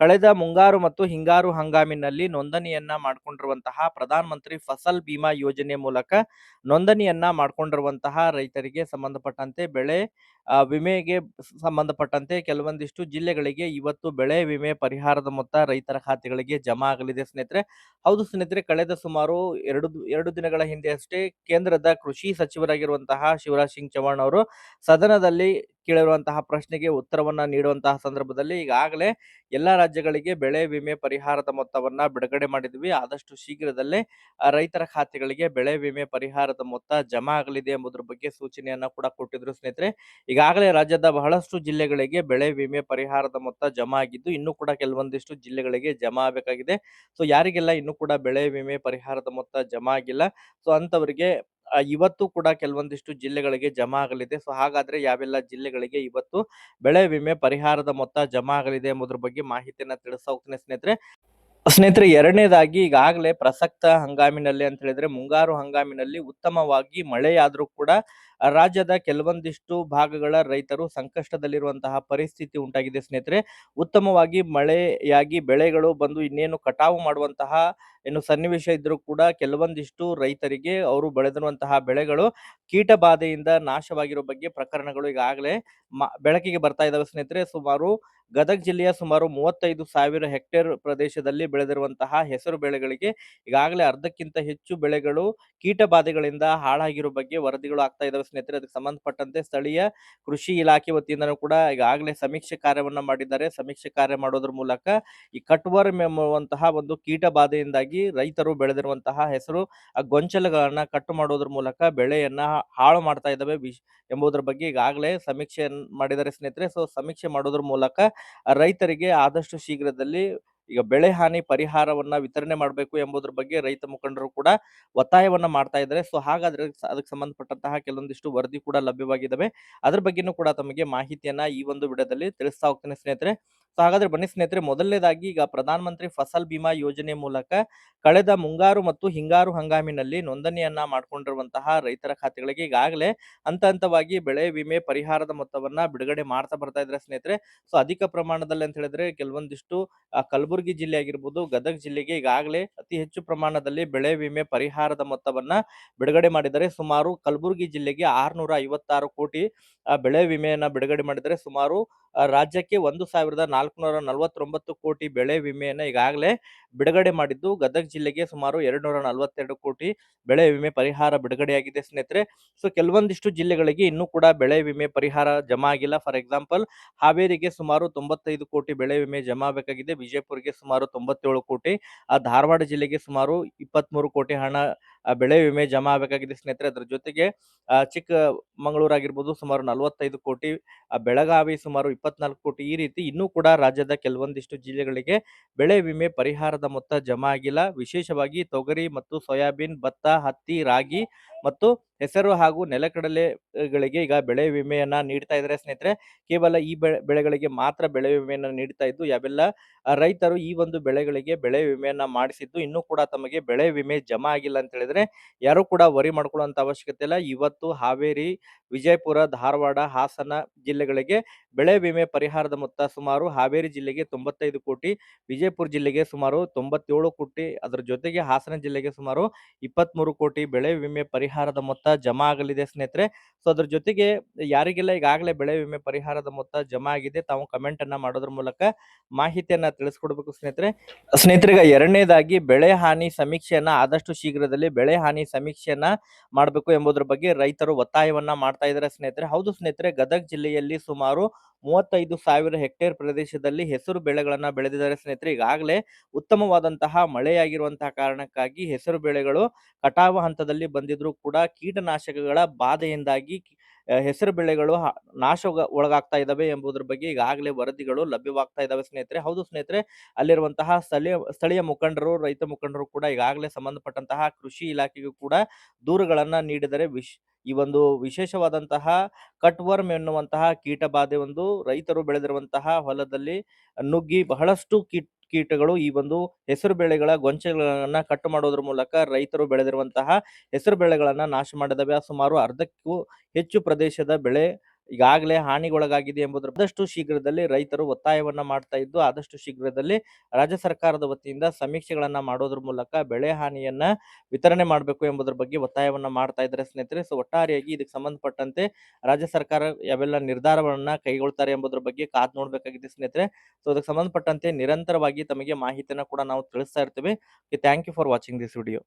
ಕಳೆದ ಮುಂಗಾರು ಮತ್ತು ಹಿಂಗಾರು ಹಂಗಾಮಿನಲ್ಲಿ ನೋಂದಣಿಯನ್ನ ಮಾಡಿಕೊಂಡಿರುವಂತಹ ಪ್ರಧಾನ ಮಂತ್ರಿ ಫಸಲ್ ಬಿಮಾ ಯೋಜನೆ ಮೂಲಕ ನೋಂದಣಿಯನ್ನ ಮಾಡಿಕೊಂಡಿರುವಂತಹ ರೈತರಿಗೆ ಸಂಬಂಧಪಟ್ಟಂತೆ ಬೆಳೆ ವಿಮೆಗೆ ಸಂಬಂಧಪಟ್ಟಂತೆ ಕೆಲವೊಂದಿಷ್ಟು ಜಿಲ್ಲೆಗಳಿಗೆ ಇವತ್ತು ಬೆಳೆ ವಿಮೆ ಪರಿಹಾರದ ಮೊತ್ತ ರೈತರ ಖಾತೆಗಳಿಗೆ ಜಮಾ ಆಗಲಿದೆ ಸ್ನೇಹಿತರೆ. ಹೌದು ಸ್ನೇಹಿತರೆ, ಕಳೆದ ಸುಮಾರು ಎರಡು ಎರಡು ದಿನಗಳ ಹಿಂದೆ ಅಷ್ಟೇ ಕೇಂದ್ರದ ಕೃಷಿ ಸಚಿವರಾಗಿರುವಂತಹ ಶಿವರಾಜ್ ಸಿಂಗ್ ಚೌಹಾಣ್ ಅವರು ಸದನದಲ್ಲಿ ಕೇಳಿರುವಂತಹ ಪ್ರಶ್ನೆಗೆ ಉತ್ತರವನ್ನ ನೀಡುವಂತಹ ಸಂದರ್ಭದಲ್ಲಿ ಈಗಾಗಲೇ ಎಲ್ಲಾ ರಾಜ್ಯಗಳಿಗೆ ಬೆಳೆ ವಿಮೆ ಪರಿಹಾರದ ಮೊತ್ತವನ್ನ ಬಿಡುಗಡೆ ಮಾಡಿದ್ವಿ. ಆದಷ್ಟು ಶೀಘ್ರದಲ್ಲೇ ರೈತರ ಖಾತೆಗಳಿಗೆ ಬೆಳೆ ವಿಮೆ ಪರಿಹಾರದ ಮೊತ್ತ ಜಮಾ ಆಗಲಿದೆ ಎಂಬುದರ ಬಗ್ಗೆ ಸೂಚನೆಯನ್ನ ಕೂಡ ಕೊಟ್ಟಿದ್ರು ಸ್ನೇಹಿತರೆ. ಈಗಾಗಲೇ ರಾಜ್ಯದ ಬಹಳಷ್ಟು ಜಿಲ್ಲೆಗಳಿಗೆ ಬೆಳೆ ವಿಮೆ ಪರಿಹಾರದ ಮೊತ್ತ ಜಮಾ ಆಗಿದ್ದು, ಇನ್ನೂ ಕೂಡ ಕೆಲವೊಂದಿಷ್ಟು ಜಿಲ್ಲೆಗಳಿಗೆ ಜಮಾ ಆಗಬೇಕಾಗಿದೆ. ಸೊ, ಯಾರಿಗೆಲ್ಲ ಇನ್ನೂ ಕೂಡ ಬೆಳೆ ವಿಮೆ ಪರಿಹಾರದ ಮೊತ್ತ ಜಮಾ ಆಗಿಲ್ಲ, ಸೊ ಅಂತವರಿಗೆ ಇವತ್ತು ಕೂಡ ಕೆಲವೊಂದಿಷ್ಟು ಜಿಲ್ಲೆಗಳಿಗೆ ಜಮಾ ಆಗಲಿದೆ. ಸೊ, ಹಾಗಾದ್ರೆ ಯಾವೆಲ್ಲ ಜಿಲ್ಲೆಗಳಿಗೆ ಇವತ್ತು ಬೆಳೆ ವಿಮೆ ಪರಿಹಾರದ ಮೊತ್ತ ಜಮಾ ಆಗಲಿದೆ ಎಂಬುದ್ರ ಬಗ್ಗೆ ಮಾಹಿತಿಯನ್ನ ತಿಳಿಸ್ತಾ ಹೋಗ್ತೀನಿ ಸ್ನೇಹಿತರೆ. ಸ್ನೇಹಿತರೆ, ಎರಡನೇದಾಗಿ ಈಗಾಗಲೇ ಪ್ರಸಕ್ತ ಹಂಗಾಮಿನಲ್ಲಿ ಅಂತ ಹೇಳಿದ್ರೆ, ಮುಂಗಾರು ಹಂಗಾಮಿನಲ್ಲಿ ಉತ್ತಮವಾಗಿ ಮಳೆಯಾದರೂ ಕೂಡ ರಾಜ್ಯದ ಕೆಲವೊಂದಿಷ್ಟು ಭಾಗಗಳ ರೈತರು ಸಂಕಷ್ಟದಲ್ಲಿರುವಂತಹ ಪರಿಸ್ಥಿತಿ ಉಂಟಾಗಿದೆ ಸ್ನೇಹಿತರೆ. ಉತ್ತಮವಾಗಿ ಮಳೆಯಾಗಿ ಬೆಳೆಗಳು ಬಂದು ಇನ್ನೇನು ಕಟಾವು ಮಾಡುವಂತಹ ಏನು ಸನ್ನಿವೇಶ ಇದ್ದರೂ ಕೂಡ ಕೆಲವೊಂದಿಷ್ಟು ರೈತರಿಗೆ ಅವರು ಬೆಳೆದಿರುವಂತಹ ಬೆಳೆಗಳು ಕೀಟ ಬಾಧೆಯಿಂದ ನಾಶವಾಗಿರೋ ಬಗ್ಗೆ ಪ್ರಕರಣಗಳು ಈಗಾಗಲೇ ಬೆಳಕಿಗೆ ಬರ್ತಾ ಇದ್ದಾವೆ ಸ್ನೇಹಿತರೆ. ಸುಮಾರು ಗದಗ ಜಿಲ್ಲೆಯ ಸುಮಾರು ಮೂವತ್ತೈದು ಸಾವಿರ ಹೆಕ್ಟೇರ್ ಪ್ರದೇಶದಲ್ಲಿ ಬೆಳೆದಿರುವಂತಹ ಹೆಸರು ಬೆಳೆಗಳಿಗೆ ಈಗಾಗಲೇ ಅರ್ಧಕ್ಕಿಂತ ಹೆಚ್ಚು ಬೆಳೆಗಳು ಕೀಟ ಬಾಧೆಗಳಿಂದ ಹಾಳಾಗಿರೋ ಬಗ್ಗೆ ವರದಿಗಳು ಆಗ್ತಾ ಇದಾವೆ ಸ್ನೇಹಿತರೆ. ಅದಕ್ಕೆ ಸಂಬಂಧಪಟ್ಟಂತೆ ಸ್ಥಳೀಯ ಕೃಷಿ ಇಲಾಖೆ ವತಿಯಿಂದನೂ ಕೂಡ ಈಗಾಗಲೇ ಸಮೀಕ್ಷೆ ಕಾರ್ಯವನ್ನ ಮಾಡಿದ್ದಾರೆ. ಸಮೀಕ್ಷೆ ಕಾರ್ಯ ಮಾಡೋದ್ರ ಮೂಲಕ ಈ ಕಟ್ವರ್ಮ್ ಎಂಬುವಂತಹ ಒಂದು ಕೀಟ ಬಾಧೆಯಿಂದಾಗಿ ರೈತರು ಬೆಳೆದಿರುವಂತಹ ಹೆಸರು, ಆ ಗೊಂಚಲುಗಳನ್ನ ಕಟ್ಟು ಮಾಡೋದ್ರ ಮೂಲಕ ಬೆಳೆಯನ್ನ ಹಾಳು ಮಾಡ್ತಾ ಇದ್ದಾವೆ ಎಂಬುದರ ಬಗ್ಗೆ ಈಗಾಗಲೇ ಸಮೀಕ್ಷೆ ಮಾಡಿದ್ದಾರೆ ಸ್ನೇಹಿತರೆ. ಸೊ, ಸಮೀಕ್ಷೆ ಮಾಡೋದ್ರ ಮೂಲಕ ರೈತರಿಗೆ ಆದಷ್ಟು ಶೀಘ್ರದಲ್ಲಿ ಈಗ ಬೆಳೆ ಹಾನಿ ಪರಿಹಾರವನ್ನ ವಿತರಣೆ ಮಾಡಬೇಕು ಎಂಬುದರ ಬಗ್ಗೆ ರೈತ ಮುಖಂಡರು ಕೂಡ ಒತ್ತಾಯವನ್ನ ಮಾಡ್ತಾ ಇದ್ದಾರೆ. ಸೊ ಹಾಗಾದ್ರೆ ಅದಕ್ಕೆ ಸಂಬಂಧಪಟ್ಟಂತಹ ಕೆಲವೊಂದಿಷ್ಟು ವರದಿ ಕೂಡ ಲಭ್ಯವಾಗಿದ್ದಾವೆ ಅದ್ರ ಬಗ್ಗೆನೂ ಕೂಡ ತಮಗೆ ಮಾಹಿತಿಯನ್ನ ಈ ಒಂದು ವಿಡಿಯೋದಲ್ಲಿ ತಿಳಿಸ್ತಾ ಹೋಗ್ತೇನೆ ಸ್ನೇಹಿತರೆ. ಸೊ ಹಾಗಾದ್ರೆ ಬನ್ನಿ ಸ್ನೇಹಿತರೆ ಮೊದಲನೇದಾಗಿ ಈಗ ಪ್ರಧಾನ ಮಂತ್ರಿ ಫಸಲ್ ಬಿಮಾ ಯೋಜನೆ ಮೂಲಕ ಕಳೆದ ಮುಂಗಾರು ಮತ್ತು ಹಿಂಗಾರು ಹಂಗಾಮಿನಲ್ಲಿ ನೋಂದಣಿಯನ್ನ ಮಾಡಿಕೊಂಡಿರುವಂತಹ ರೈತರ ಖಾತೆಗಳಿಗೆ ಈಗಾಗಲೇ ಹಂತ ಹಂತವಾಗಿ ಬೆಳೆ ವಿಮೆ ಪರಿಹಾರದ ಮೊತ್ತವನ್ನ ಬಿಡುಗಡೆ ಮಾಡ್ತಾ ಬರ್ತಾ ಇದ್ರೆ ಸ್ನೇಹಿತರೆ. ಸೊ ಅಧಿಕ ಪ್ರಮಾಣದಲ್ಲಿ ಅಂತ ಹೇಳಿದ್ರೆ ಕೆಲವೊಂದಿಷ್ಟು ಆ, ಕಲಬುರಗಿ ಜಿಲ್ಲೆ ಆಗಿರ್ಬೋದು, ಗದಗ ಜಿಲ್ಲೆಗೆ ಈಗಾಗಲೇ ಅತಿ ಹೆಚ್ಚು ಪ್ರಮಾಣದಲ್ಲಿ ಬೆಳೆ ವಿಮೆ ಪರಿಹಾರದ ಮೊತ್ತವನ್ನ ಬಿಡುಗಡೆ ಮಾಡಿದರೆ ಸುಮಾರು ಕಲಬುರಗಿ ಜಿಲ್ಲೆಗೆ ಆರ್ನೂರ ಐವತ್ತಾರು ಕೋಟಿ ಬೆಳೆ ವಿಮೆಯನ್ನ ಬಿಡುಗಡೆ ಮಾಡಿದರೆ ಸುಮಾರು ರಾಜ್ಯಕ್ಕೆ ಒಂದು ಸಾವಿರದ ನಾಲ್ಕುನೂರ ನಲವತ್ತೊಂಬತ್ತು ಕೋಟಿ ಬೆಳೆ ವಿಮೆಯನ್ನ ಈಗಾಗಲೇ ಬಿಡುಗಡೆ ಮಾಡಿದ್ದು. ಗದಗ ಜಿಲ್ಲೆಗೆ ಸುಮಾರು ಎರಡು ನೂರ ನಲವತ್ತೆರಡು ಕೋಟಿ ಬೆಳೆ ವಿಮೆ ಪರಿಹಾರ ಬಿಡುಗಡೆಯಾಗಿದೆ ಸ್ನೇಹಿತರೆ. ಸೊ, ಕೆಲವೊಂದಿಷ್ಟು ಜಿಲ್ಲೆಗಳಿಗೆ ಇನ್ನೂ ಕೂಡ ಬೆಳೆ ವಿಮೆ ಪರಿಹಾರ ಜಮಾ ಆಗಿಲ್ಲ. ಫಾರ್ ಎಕ್ಸಾಂಪಲ್, ಹಾವೇರಿಗೆ ಸುಮಾರು ತೊಂಬತ್ತೈದು ಕೋಟಿ ಬೆಳೆ ವಿಮೆ ಜಮಾ ಆಗಬೇಕಾಗಿದೆ. ವಿಜಯಪುರಗೆ ಸುಮಾರು ತೊಂಬತ್ತೇಳು ಕೋಟಿ. ಆ, ಧಾರವಾಡ ಜಿಲ್ಲೆಗೆ ಸುಮಾರು ಇಪ್ಪತ್ಮೂರು ಕೋಟಿ ಹಣ ಬೆಳೆ ವಿಮೆ ಜಮಾ ಆಗಬೇಕಾಗಿದೆ ಸ್ನೇಹಿತರೆ. ಅದರ ಜೊತೆಗೆ ಚಿಕ್ಕ ಮಂಗಳೂರು ಆಗಿರ್ಬೋದು ಸುಮಾರು ನಲವತ್ತೈದು ಕೋಟಿ ಬೆಳಗಾವಿ ಸುಮಾರು ಇಪ್ಪತ್ನಾಲ್ಕು ಕೋಟಿ ಈ ರೀತಿ ಇನ್ನೂ ಕೂಡ ರಾಜ್ಯದ ಕೆಲವೊಂದಿಷ್ಟು ಜಿಲ್ಲೆಗಳಿಗೆ ಬೆಳೆ ವಿಮೆ ಪರಿಹಾರದ ಮೊತ್ತ ಜಮಾ ಆಗಿಲ್ಲ. ವಿಶೇಷವಾಗಿ ತೊಗರಿ ಮತ್ತು ಸೋಯಾಬೀನ್, ಭತ್ತ, ಹತ್ತಿ, ರಾಗಿ ಮತ್ತು ಹೆಸರು ಹಾಗೂ ನೆಲಕಡಲೆಗಳಿಗೆ ಈಗ ಬೆಳೆ ವಿಮೆಯನ್ನ ನೀಡ್ತಾ ಇದ್ದಾರೆ ಸ್ನೇಹಿತರೆ. ಕೇವಲ ಈ ಬೆಳೆ ಬೆಳೆಗಳಿಗೆ ಮಾತ್ರ ಬೆಳೆ ವಿಮೆಯನ್ನ ನೀಡ್ತಾ ಇದ್ದು, ಯಾವೆಲ್ಲ ರೈತರು ಈ ಒಂದು ಬೆಳೆಗಳಿಗೆ ಬೆಳೆ ವಿಮೆಯನ್ನ ಮಾಡಿಸಿದ್ದು, ಇನ್ನೂ ಕೂಡ ತಮಗೆ ಬೆಳೆ ವಿಮೆ ಜಮಾ ಆಗಿಲ್ಲ ಅಂತ ಹೇಳಿದ್ರೆ, ಯಾರು ಕೂಡ ವರಿ ಮಾಡ್ಕೊಳ್ಳುವಂತ ಅವಶ್ಯಕತೆ ಇಲ್ಲ. ಇವತ್ತು ಹಾವೇರಿ, ವಿಜಯಪುರ, ಧಾರವಾಡ, ಹಾಸನ ಜಿಲ್ಲೆಗಳಿಗೆ ಬೆಳೆ ವಿಮೆ ಪರಿಹಾರದ ಮೊತ್ತ ಸುಮಾರು ಹಾವೇರಿ ಜಿಲ್ಲೆಗೆ ತೊಂಬತ್ತೈದು ಕೋಟಿ, ವಿಜಯಪುರ ಜಿಲ್ಲೆಗೆ ಸುಮಾರು ತೊಂಬತ್ತೇಳು ಕೋಟಿ, ಅದರ ಜೊತೆಗೆ ಹಾಸನ ಜಿಲ್ಲೆಗೆ ಸುಮಾರು ಇಪ್ಪತ್ಮೂರು ಕೋಟಿ ಬೆಳೆ ವಿಮೆ ಪರಿಹಾರದ ಮೊತ್ತ ಜಮಾ ಆಗಲಿದೆ ಸ್ನೇಹಿತರೆ. ಸೊ ಅದ್ರ ಜೊತೆಗೆ ಯಾರಿಗೆಲ್ಲ ಈಗಾಗಲೇ ಬೆಳೆ ವಿಮೆ ಪರಿಹಾರದ ಮೊತ್ತ ಜಮಾ ಆಗಿದೆ, ತಾವು ಕಮೆಂಟ್ ಅನ್ನ ಮಾಡೋದ್ರ ಮೂಲಕ ಮಾಹಿತಿಯನ್ನ ತಿಳಿಸ್ಕೊಡ್ಬೇಕು ಸ್ನೇಹಿತರೆ. ಸ್ನೇಹಿತರಿಗೆ ಎರಡನೇದಾಗಿ ಬೆಳೆ ಹಾನಿ ಸಮೀಕ್ಷೆಯನ್ನ ಆದಷ್ಟು ಶೀಘ್ರದಲ್ಲಿ ಬೆಳೆ ಹಾನಿ ಸಮೀಕ್ಷೆಯನ್ನ ಮಾಡಬೇಕು ಎಂಬುದರ ಬಗ್ಗೆ ರೈತರು ಒತ್ತಾಯವನ್ನ ಮಾಡ್ತಾ ಇದ್ದಾರೆ ಸ್ನೇಹಿತರೆ. ಹೌದು ಸ್ನೇಹಿತರೆ, ಗದಗ ಜಿಲ್ಲೆಯಲ್ಲಿ ಸುಮಾರು ಮೂವತ್ತೈದು ಸಾವಿರ ಹೆಕ್ಟೇರ್ ಪ್ರದೇಶದಲ್ಲಿ ಹೆಸರು ಬೆಳೆಗಳನ್ನ ಬೆಳೆದಿದ್ದಾರೆ ಸ್ನೇಹಿತರೆ. ಈಗಾಗಲೇ ಉತ್ತಮವಾದಂತಹ ಮಳೆಯಾಗಿರುವಂತಹ ಕಾರಣಕ್ಕಾಗಿ ಹೆಸರು ಬೆಳೆಗಳು ಕಟಾವು ಹಂತದಲ್ಲಿ ಬಂದಿದ್ರು ಕೂಡ ಕೀಟನಾಶಕಗಳ ಬಾಧೆಯಿಂದಾಗಿ ಹೆಸರು ಬೆಳೆಗಳು ನಾಶ ಒಳಗಾಗ್ತಾ ಇದ್ದಾವೆ ಎಂಬುದರ ಬಗ್ಗೆ ಈಗಾಗಲೇ ವರದಿಗಳು ಲಭ್ಯವಾಗ್ತಾ ಇದ್ದಾವೆ ಸ್ನೇಹಿತರೆ. ಹೌದು ಸ್ನೇಹಿತರೆ, ಅಲ್ಲಿರುವಂತಹ ಸ್ಥಳೀಯ ಸ್ಥಳೀಯ ಮುಖಂಡರು, ರೈತ ಮುಖಂಡರು ಕೂಡ ಈಗಾಗಲೇ ಸಂಬಂಧಪಟ್ಟಂತಹ ಕೃಷಿ ಇಲಾಖೆಗೂ ಕೂಡ ದೂರುಗಳನ್ನ ನೀಡಿದರೆ ವಿಶ್, ಈ ಒಂದು ವಿಶೇಷವಾದಂತಹ ಕಟ್ವರ್ಮ್ ಎನ್ನುವಂತಹ ಕೀಟ ಬಾಧೆ ಒಂದು ರೈತರು ಬೆಳೆದಿರುವಂತಹ ಹೊಲದಲ್ಲಿ ನುಗ್ಗಿ ಬಹಳಷ್ಟು ಕೀಟ್ ಕೀಟಗಳು ಈ ಒಂದು ಹೆಸರು ಬೆಳೆಗಳ ಗೊಂಚಲನ್ನ ಕಟ್ ಮಾಡೋದ್ರ ಮೂಲಕ ರೈತರು ಬೆಳೆದಿರುವಂತಹ ಹೆಸರು ಬೆಳೆಗಳನ್ನ ನಾಶ ಮಾಡಿದವೆ ಸುಮಾರು ಅರ್ಧಕ್ಕೂ ಹೆಚ್ಚು ಪ್ರದೇಶದ ಬೆಳೆ ಈಗಾಗಲೇ ಹಾನಿಗೊಳಗಾಗಿದೆ ಎಂಬುದರ ಆದಷ್ಟು ಶೀಘ್ರದಲ್ಲಿ ರೈತರು ಒತ್ತಾಯವನ್ನ ಮಾಡ್ತಾ ಇದ್ದು, ಆದಷ್ಟು ಶೀಘ್ರದಲ್ಲಿ ರಾಜ್ಯ ಸರ್ಕಾರದ ವತಿಯಿಂದ ಸಮೀಕ್ಷೆಗಳನ್ನ ಮಾಡೋದ್ರ ಮೂಲಕ ಬೆಳೆ ಹಾನಿಯನ್ನ ವಿತರಣೆ ಮಾಡಬೇಕು ಎಂಬುದರ ಬಗ್ಗೆ ಒತ್ತಾಯವನ್ನ ಮಾಡ್ತಾ ಇದ್ದಾರೆ ಸ್ನೇಹಿತರೆ, ಸೊ ಒಟ್ಟಾರೆಯಾಗಿ ಇದಕ್ಕೆ ಸಂಬಂಧಪಟ್ಟಂತೆ ರಾಜ್ಯ ಸರ್ಕಾರ ಯಾವೆಲ್ಲ ನಿರ್ಧಾರವನ್ನ ಕೈಗೊಳ್ತಾರೆ ಎಂಬುದರ ಬಗ್ಗೆ ಕಾದ್ ನೋಡ್ಬೇಕಾಗಿದೆ ಸ್ನೇಹಿತರೆ. ಸೊ ಅದಕ್ಕೆ ಸಂಬಂಧಪಟ್ಟಂತೆ ನಿರಂತರವಾಗಿ ತಮಗೆ ಮಾಹಿತಿಯನ್ನ ಕೂಡ ನಾವು ತಿಳಿಸ್ತಾ ಇರ್ತೇವೆ. Thank you for watching this video.